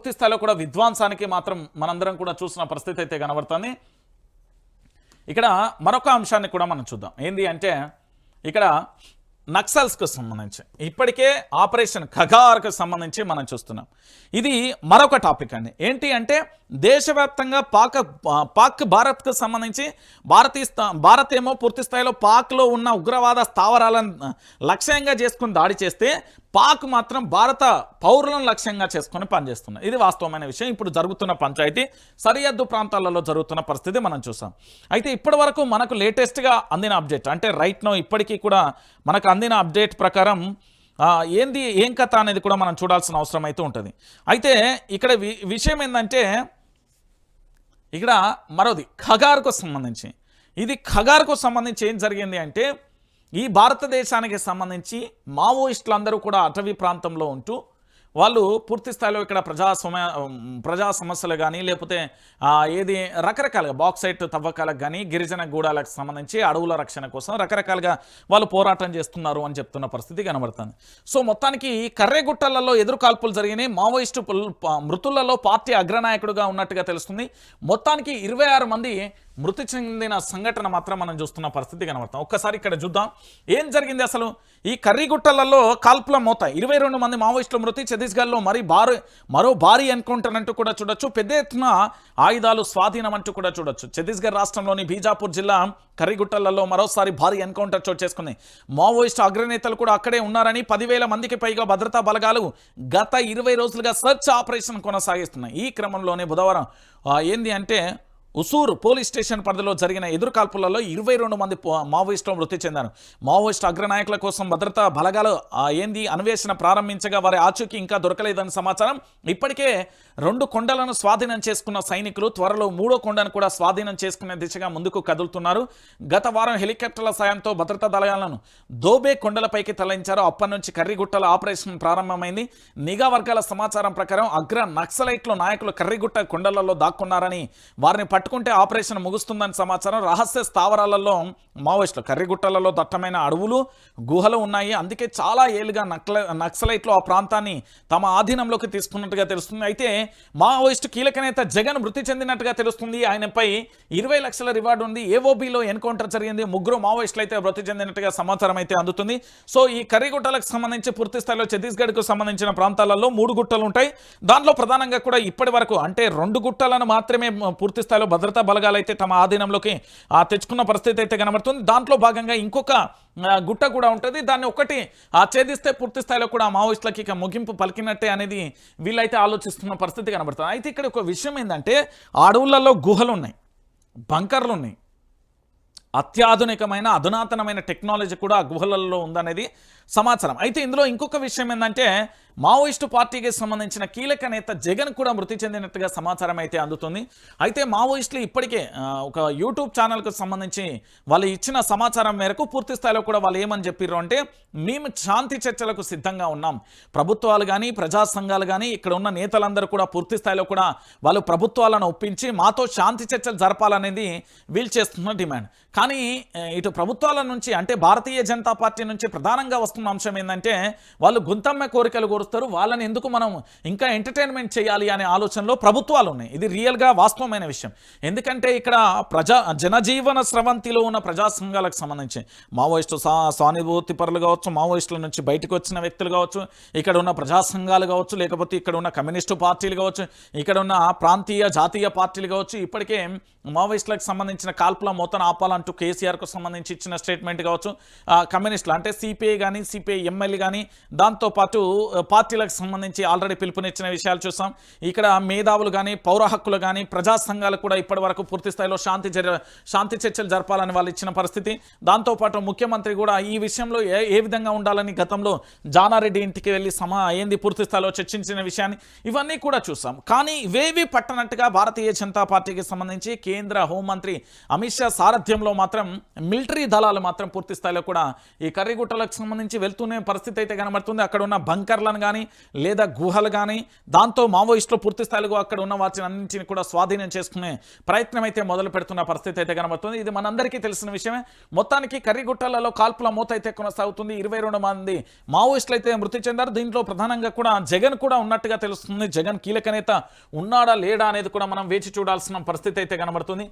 పూర్తి స్థాయిలో కూడా విధ్వంసానికి మాత్రం మనందరం కూడా చూసిన పరిస్థితి అయితే కనబడుతుంది. ఇక్కడ మరొక అంశాన్ని కూడా మనం చూద్దాం. ఏంది అంటే ఇక్కడ నక్సల్స్కు సంబంధించి ఇప్పటికే ఆపరేషన్ ఖగార్కు సంబంధించి మనం చూస్తున్నాం. ఇది మరొక టాపిక్ అండి. ఏంటి అంటే దేశవ్యాప్తంగా పాక పాక్ భారత్కు సంబంధించి భారతీయ స్థా- భారత్ ఏమో పూర్తి స్థాయిలో పాక్లో ఉన్న ఉగ్రవాద స్థావరాలను లక్ష్యంగా చేసుకుని దాడి చేస్తే పాక్ మాత్రం భారత పౌరులను లక్ష్యంగా చేసుకొని పనిచేస్తున్నాయి ఇది వాస్తవమైన విషయం. ఇప్పుడు జరుగుతున్న పంచాయతీ సరిహద్దు ప్రాంతాలలో జరుగుతున్న పరిస్థితి మనం చూసాం. అయితే ఇప్పటి వరకు మనకు లేటెస్ట్గా అందిన అప్డేట్ అంటే రైట్ నో ఇప్పటికీ కూడా మనకు అందిన అప్డేట్ ప్రకారం ఏంది ఏం కథ అనేది కూడా మనం చూడాల్సిన అవసరం అయితే ఉంటుంది. అయితే ఇక్కడ వి విషయం ఏంటంటే ఇక్కడ మరోది ఖగార్కు సంబంధించి. ఇది ఖగార్కు సంబంధించి ఏం జరిగింది అంటే ఈ భారతదేశానికి సంబంధించి మావోయిస్టులు అందరూ కూడా అటవీ ప్రాంతంలో ఉంటూ వాళ్ళు పూర్తి స్థాయిలో ఇక్కడ ప్రజా సమ ప్రజా సమస్యలు కానీ లేకపోతే ఏది రకరకాలుగా బాక్సైట్ తవ్వకాలకు కానీ గిరిజన గూడాలకు సంబంధించి అడవుల రక్షణ కోసం రకరకాలుగా వాళ్ళు పోరాటం చేస్తున్నారు అని చెప్తున్న పరిస్థితి కనబడుతుంది. సో మొత్తానికి ఈ కర్రెగుట్టలలో జరిగినాయి. మావోయిస్టు మృతులలో పార్టీ అగ్రనాయకుడుగా ఉన్నట్టుగా తెలుస్తుంది. మొత్తానికి ఇరవై ఆరు మంది మృతి చెందిన సంఘటన మాత్రం మనం చూస్తున్న పరిస్థితి కనబడతాం. ఒక్కసారి ఇక్కడ చూద్దాం. ఏం జరిగింది అసలు? ఈ కర్రీగుట్టలలో కాల్పుల మోత ఇరవై రెండు మంది మావోయిస్టులు మృతి ఛత్తీస్గఢ్లో మరి భారీ మరో భారీ ఎన్కౌంటర్ అంటూ కూడా చూడొచ్చు. పెద్ద ఎత్తున ఆయుధాలు స్వాధీనం అంటూ కూడా చూడొచ్చు. ఛత్తీస్గఢ్ రాష్ట్రంలోని బీజాపూర్ జిల్లా కర్రీగుట్టలలో మరోసారి భారీ ఎన్కౌంటర్ చోటు చేసుకుంది. మావోయిస్టు అగ్రనేతలు కూడా అక్కడే ఉన్నారని పదివేల మందికి పైగా భద్రతా బలగాలు గత ఇరవై రోజులుగా సెర్చ్ ఆపరేషన్ కొనసాగిస్తున్నాయి. ఈ క్రమంలోనే బుధవారం ఏంది అంటే ఉసూరు పోలీస్ స్టేషన్ పరిధిలో జరిగిన ఎదురుకాల్పులలో ఇరవై రెండు మంది మావోయిస్టులు మృతి చెందారు. మావోయిస్టు అగ్రనాయకుల కోసం భద్రతా బలగాలు ఏంది అన్వేషణ ప్రారంభించగా వారి ఆచూకీ ఇంకా దొరకలేదని సమాచారం. ఇప్పటికే రెండు కొండలను స్వాధీనం చేసుకున్న సైనికులు త్వరలో మూడో కొండను కూడా స్వాధీనం చేసుకునే దిశగా ముందుకు కదులుతున్నారు. గత వారం హెలికాప్టర్ల సాయంతో భద్రతా దళాలను దోబే కొండలపైకి తరలించారు. అప్పటి నుంచి కర్రిగుట్టల ఆపరేషన్ ప్రారంభమైంది. నిఘా వర్గాల సమాచారం ప్రకారం అగ్ర నక్సలైట్లు నాయకులు కర్రిగుట్ట కొండలలో దాక్కున్నారని వారిని పట్టుకుంటే ఆపరేషన్ ముగుస్తుందని సమాచారం రహస్య స్థావరాలలో మావోయిస్టులు కర్రిగుట్టలలో దట్టమైన అడవులు గుహలు ఉన్నాయి. అందుకే చాలా ఏళ్ళుగా నక్ల నక్సలైట్లు ఆ ప్రాంతాన్ని తమ ఆధీనంలోకి తీసుకున్నట్టుగా తెలుస్తుంది. అయితే మావోయిస్టు కీలక నేత జగన్ మృతి చెందినట్టుగా తెలుస్తుంది. ఆయనపై ఇరవై లక్షల రివార్డు ఉంది. ఏఓబిలో ఎన్కౌంటర్ జరిగింది. ముగ్గురు మావోయిస్టులు అయితే మృతి చెందినట్టుగా సమాచారం అయితే అందుతుంది. సో ఈ కర్రిగుట్టలకు సంబంధించి పూర్తి స్థాయిలో ఛత్తీస్గఢ్కు సంబంధించిన ప్రాంతాలలో మూడు గుట్టలు ఉంటాయి. దాంట్లో ప్రధానంగా కూడా ఇప్పటి వరకు అంటే రెండు గుట్టలను మాత్రమే పూర్తి స్థాయిలో భద్రతా బలగాలు అయితే తమ ఆధీనంలోకి ఆ, తెచ్చుకున్న పరిస్థితి అయితే కనబడుతుంది. దాంట్లో భాగంగా ఇంకొక గుట్ట కూడా ఉంటుంది. దాన్ని ఒకటి ఆ ఛేదిస్తే పూర్తి స్థాయిలో కూడా ఆ మావోయిస్టులకి ఇక ముగింపు పలికినట్టే అనేది వీళ్ళైతే ఆలోచిస్తున్న పరిస్థితి కనబడుతుంది. అయితే ఇక్కడ ఒక విషయం ఏంటంటే అడవులలో గుహలు ఉన్నాయి బంకర్లు ఉన్నాయి అత్యాధునికమైన అధునాతనమైన టెక్నాలజీ కూడా ఆ గుహలలో ఉందనేది సమాచారం. అయితే ఇందులో ఇంకొక విషయం ఏంటంటే మావోయిస్టు పార్టీకి సంబంధించిన కీలక నేత జగన్ కూడా మృతి చెందినట్టుగా సమాచారం అయితే అందుతుంది. అయితే మావోయిస్టులు ఇప్పటికే ఒక యూట్యూబ్ ఛానల్కు సంబంధించి వాళ్ళు ఇచ్చిన సమాచారం మేరకు పూర్తి స్థాయిలో కూడా వాళ్ళు ఏమని చెప్పారు అంటే మేము శాంతి చర్చలకు సిద్ధంగా ఉన్నాం. ప్రభుత్వాలు కానీ ప్రజా సంఘాలు కానీ ఇక్కడ ఉన్న నేతలందరూ కూడా పూర్తి స్థాయిలో కూడా వాళ్ళు ప్రభుత్వాలను ఒప్పించి మాతో శాంతి చర్చలు జరపాలనేది వీళ్ళు చేస్తున్న డిమాండ్. కానీ ఇటు ప్రభుత్వాల నుంచి అంటే భారతీయ జనతా పార్టీ నుంచి ప్రధానంగా వస్తున్న అంశం ఏంటంటే వాళ్ళు గుంతమ్మ కోరికలు కోరుస్తారు వాళ్ళని ఎందుకు మనం ఇంకా ఎంటర్టైన్మెంట్ చేయాలి అనే ఆలోచనలో ప్రభుత్వాలు ఉన్నాయి ఇది రియల్గా వాస్తవమైన విషయం. ఎందుకంటే ఇక్కడ ప్రజా జనజీవన స్రవంతిలో ఉన్న ప్రజా సంఘాలకు సంబంధించి మావోయిస్టు సా సానుభూతి పరులు కావచ్చు మావోయిస్టుల నుంచి బయటకు వచ్చిన వ్యక్తులు కావచ్చు ఇక్కడ ఉన్న ప్రజా సంఘాలు కావచ్చు లేకపోతే ఇక్కడ ఉన్న కమ్యూనిస్టు పార్టీలు కావచ్చు ఇక్కడ ఉన్న ప్రాంతీయ జాతీయ పార్టీలు కావచ్చు ఇప్పటికే మావోయిస్టులకు సంబంధించిన కాల్పుల మోతను ఆపాలంటూ కేసీఆర్కు సంబంధించి ఇచ్చిన స్టేట్మెంట్ కావచ్చు ఆ, కమ్యూనిస్టులు అంటే సిపిఐ కానీ సిపిఐ ఎమ్మెల్యే కానీ దాంతోపాటు పార్టీలకు సంబంధించి ఆల్రెడీ పిలుపునిచ్చిన విషయాలు చూసాం. ఇక్కడ మేధావులు కానీ పౌర హక్కులు కానీ ప్రజా సంఘాలు కూడా ఇప్పటి వరకు పూర్తి స్థాయిలో శాంతి జర శాంతి చర్చలు జరపాలని వాళ్ళు ఇచ్చిన పరిస్థితి. దాంతోపాటు ముఖ్యమంత్రి కూడా ఈ విషయంలో ఏ ఏ విధంగా ఉండాలని గతంలో జానారెడ్డి ఇంటికి వెళ్ళి సమా ఏంది పూర్తి స్థాయిలో చర్చించిన విషయాన్ని ఇవన్నీ కూడా చూసాం. కానీ ఇవేవి పట్టనట్టుగా భారతీయ జనతా పార్టీకి సంబంధించి కేంద్ర హోంమంత్రి అమిత్ షా సారథ్యంలో మాత్రం మిలిటరీ దళాలు మాత్రం పూర్తి స్థాయిలో కూడా ఈ కర్రీగుట్టలకు సంబంధించి వెళ్తూనే పరిస్థితి అయితే కనబడుతుంది. అక్కడ ఉన్న బంకర్లను కానీ లేదా గుహలు కానీ దాంతో మావోయిస్టులు పూర్తి స్థాయిలో అక్కడ ఉన్న వాటిని అన్నింటిని కూడా స్వాధీనం చేసుకునే ప్రయత్నం అయితే మొదలు పెడుతున్న పరిస్థితి అయితే కనబడుతుంది. ఇది మనందరికీ తెలిసిన విషయమే. మొత్తానికి కర్రీగుట్టలలో కాల్పుల మూత అయితే కొనసాగుతుంది. ఇరవై రెండు మంది మావోయిస్టులు అయితే మృతి చెందారు. దీంట్లో ప్రధానంగా కూడా జగన్ కూడా ఉన్నట్టుగా తెలుస్తుంది. జగన్ కీలక నేత ఉన్నాడా లేడా అనేది కూడా మనం వేచి చూడాల్సిన పరిస్థితి అయితే కనబడుతుంది.